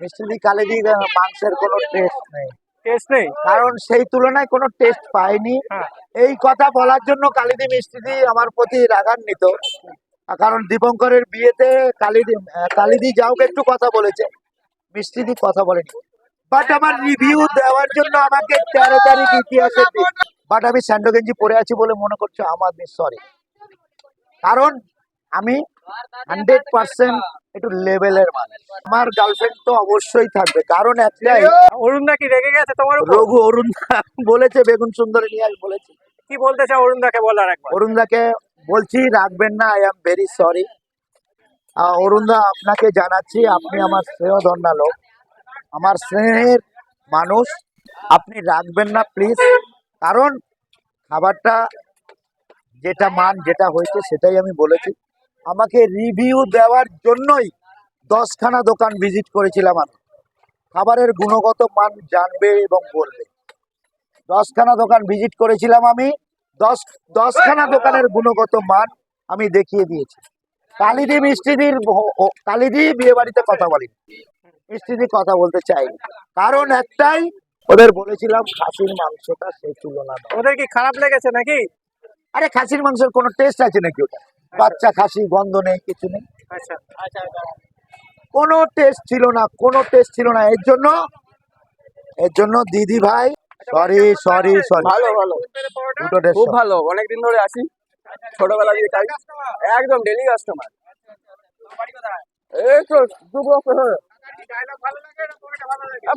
মিষ্টি কালেদি মাংসের কোনো টেস্ট নেই। টেস্ট নেই? কারণ সেই তুলনায় কোনো টেস্ট পাইনি। হ্যাঁ। এই কথা বলার জন্য কালিদি মিষ্টিদি আমার প্রতি রাগান্বিত। কারণ দীপঙ্করের বিয়েতে কালিদি কালিদি যাওকে একটু কথা বলেছে। মিষ্টিদি কথা বলেনি। বাট আমার রিভিউ দেওয়ার জন্য আমাকে তেরো তারিখ ইতিহাসের দিন বাট আমি স্যান্ডো গেঞ্জি পরে আছি বলে মনে করছ আমার সরি কারণ আমি হান্ড্রেড পার্সেন্ট একটু লেভেলের মানুষ। আমার গার্লফ্রেন্ড তো অবশ্যই থাকবে কারণ একটাই অরুণ দা কি রেগে গেছে তোমার রঘু অরুণ দা বলেছে বেগুন সুন্দরী নিয়ে বলেছে। কি বলতে চাও অরুণ দাকে বলার একবার। অরুণ দাকে বলছি রাখবেন না I am very sorry Arun da আপনাকে জানাচ্ছি আপনি আমার স্নেহ ধন্যা লোক। আমার স্নেহের মানুষ আপনি রাখবেন না প্লিজ কারণ খাবারটা যেটা মান যেটা হয়েছে সেটাই আমি বলেছি। আমাকে রিভিউ দেওয়ার জন্যই দশখানা দোকান ভিজিট করেছিলাম আমি। খাবারের গুণগত মান জানবে এবং বলবে। দশখানা দোকান ভিজিট করেছিলাম আমি দশ দশখানা দোকানের গুণগত মান আমি দেখিয়ে দিয়েছি। কালিদি মিষ্টিদির কালিদি বিয়ে বাড়িতে কথা বলি মিষ্টিদি কথা বলতে চাইনি। কারণ একটাই ওদের বলেছিলাম খাসির মাংসটা সেই তুলনা ওদের কি খারাপ লেগেছে নাকি? আরে খাসির মাংসের কোনো টেস্ট আছে নাকি ওটা? বাচ্চা খাসি গন্ধ নেই কিছু নেই। আচ্ছা কোনো টেস্ট ছিল না কোনো টেস্ট ছিল না। এর জন্য এর জন্য দিদি ভাই সরি সরি সরি ভালো ভালো। দুটো খুব ভালো অনেকদিন ধরে আসি। ছোটবেলা দিয়ে খাই একদম ডেলি কাস্টমার এই তো দু বছর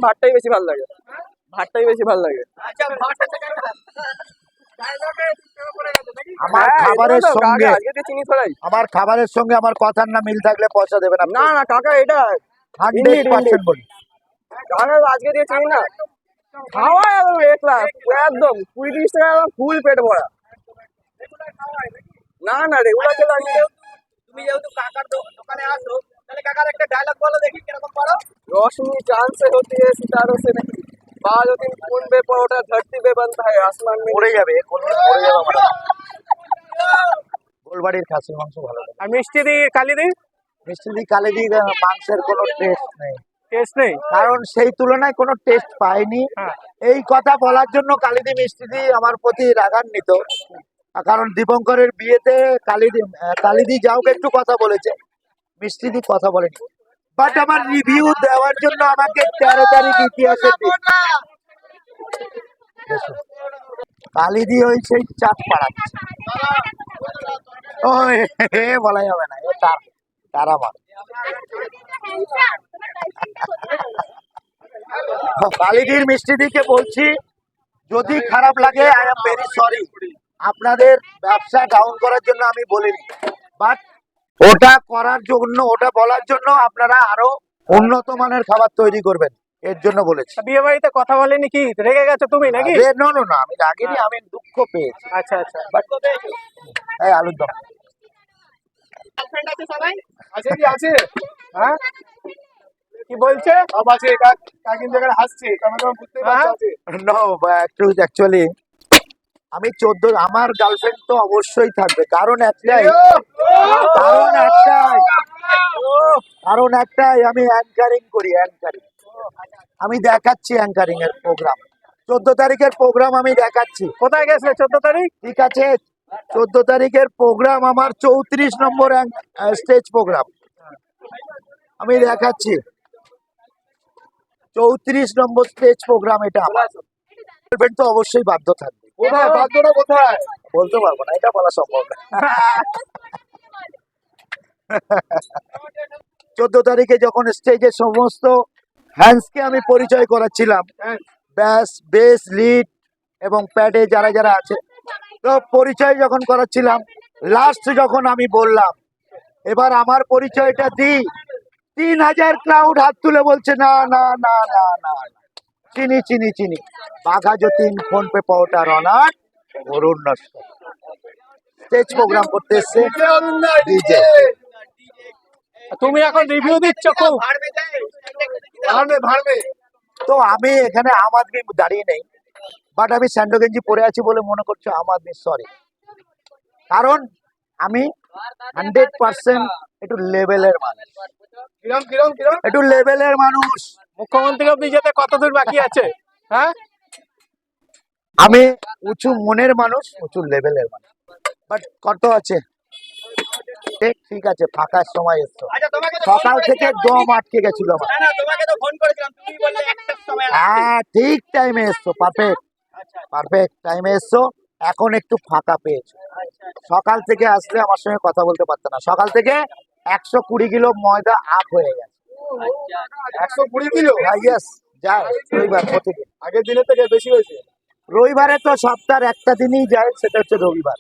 ভাতটাই বেশি ভালো লাগে। ভাতটাই বেশি ভালো লাগে। হ্যাঁ, আমার খাবারের সঙ্গে আমার কথার না মিল থাকলে পয়সা দেবে না না কাকা এটা বলি। হ্যাঁ, আজকে দিয়ে চিনি না। ফুল পেট ভরা। না না তুমি যেহেতু কাকার দোকানে আসো কাকার একটা ডায়লগ বলো দেখি চান্সে হতে সিতারো से नहीं बादल दिन खून पे परोठा धरती पे बनता है आसमान में মরে যাবে কোনদিন মরে যাবে আমার গোলবাড়ির খাসির মাংস ভালো লাগে আর মিষ্টি দি কালি দি মিষ্টি দি কালে দি মাংসের কোনো টেস্ট নেই টেস্ট নেই কারণ সেই তুলনায় কোনো টেস্ট পাইনি হ্যাঁ এই কথা বলার জন্য কালিদি মিষ্টিদি আমার প্রতি রাগান্বিত কারণ দীপঙ্করের বিয়েতে কালিদি আহ, কালিদি যাওকে একটু কথা বলেছে মিষ্টিদি কথা বলেনি বাট আমার রিভিউ দেওয়ার জন্য আমাকে তেরো তারিখ ইতিহাসের কালিদি ওই সেই চাপ পাড়াচ্ছে। ও এ বলা যাবে না তার, তারা মার কালিদির মিষ্টিদিকে বলছি, যদি খারাপ লাগে আই এম ভেরি সরি আপনাদের ব্যবসা ডাউন করার জন্য আমি বলিনি। বাট ওটা করার জন্য ওটা বলার জন্য আপনারা আরও উন্নত মানের খাবার তৈরি করবেন। এর জন্য বলেছি। বিয়ে বাড়িতে কথা বলেনি কি? রেগে গেছো তুমি নাকি? নো নো না আমি রাগিনি আমি দুঃখ পেয়েছি। আচ্ছা আচ্ছা। বাট এই আলুর দম। আছে কি আছে? হ্যাঁ? কি বলছে? সব আছে কাকিন জায়গায় হাসছে ক্যামেরা বুঝতে পারছ নো অ্যাকচুয়ালি আমি চোদ্দ আমার গার্লফ্রেন্ড তো অবশ্যই থাকবে। কারণ একটাই। কারণ একটাই। কারণ একটাই আমি অ্যাঙ্কারিং করি অ্যাঙ্কারিং আমি দেখাচ্ছি অ্যাঙ্কারিং এর প্রোগ্রাম চোদ্দ তারিখের প্রোগ্রাম আমি দেখাচ্ছি। কোথায় গেছে চোদ্দ তারিখ? ঠিক আছে? চোদ্দ তারিখের প্রোগ্রাম আমার চৌত্রিশ নম্বর স্টেজ প্রোগ্রাম আমি দেখাচ্ছি। চৌত্রিশ নম্বর স্টেজ প্রোগ্রাম এটা আমার। গার্লফ্রেন্ড তো অবশ্যই বাধ্য থাকবে। কোথায়? বাদ্যটা কোথায়? বলতে পারব না এটা বলা সম্ভব না। চোদ্দ তারিখে যখন স্টেজে সমস্ত হ্যান্ডসকে আমি পরিচয় করাচ্ছিলাম ব্যাস বেস লিড এবং প্যাডে যারা যারা আছে তো পরিচয় যখন করাচ্ছিলাম লাস্ট যখন আমি বললাম এবার আমার পরিচয়টা দিই। তিন হাজার ক্লাউড হাত তুলে বলছে না না না না না না। চিনি চিনি চিনি। বাঘা যতীন ফোন পে পাওয়াটার অনার অরুণ স্টেজ প্রোগ্রাম করতে এসছে ডিজে তুমি এখন রিভিউ দিচ্ছ খুব। তো আমি এখানে আম আদমি দাঁড়িয়ে নেই বাট আমি স্যান্ডো গেঞ্জি পরে আছি বলে মনে করছ আম আদমি সরি কারণ আমি হান্ড্রেড পার্সেন্ট একটু লেভেলের মানুষ। কিরম কিরম কিরম? একটু লেভেলের মানুষ। মুখ্যমন্ত্রী অব্দি যেতে কত দূর বাকি আছে? হ্যাঁ? আমি উঁচু মনের মানুষ উঁচু লেভেলের মানুষ। বাট কত আছে? ঠিক ঠিক আছে ফাঁকার সময় এসছো। সকাল থেকে দম আটকে গেছিল হ্যাঁ ঠিক টাইমে এসছো পারফেক্ট পারফেক্ট টাইমে এসছো এখন একটু ফাঁকা পেয়েছ। সকাল থেকে আসলে আমার সঙ্গে কথা বলতে পারতো না। সকাল থেকে একশো কুড়ি কিলো ময়দা আপ হয়ে গেছে। একশো কুড়ি কিলো ইয়েস যায় রবিবার প্রতিদিন। আগের দিনের থেকে বেশি হয়েছে। রবিবারে তো সপ্তাহের একটা দিনই যায়, সেটা হচ্ছে রবিবার।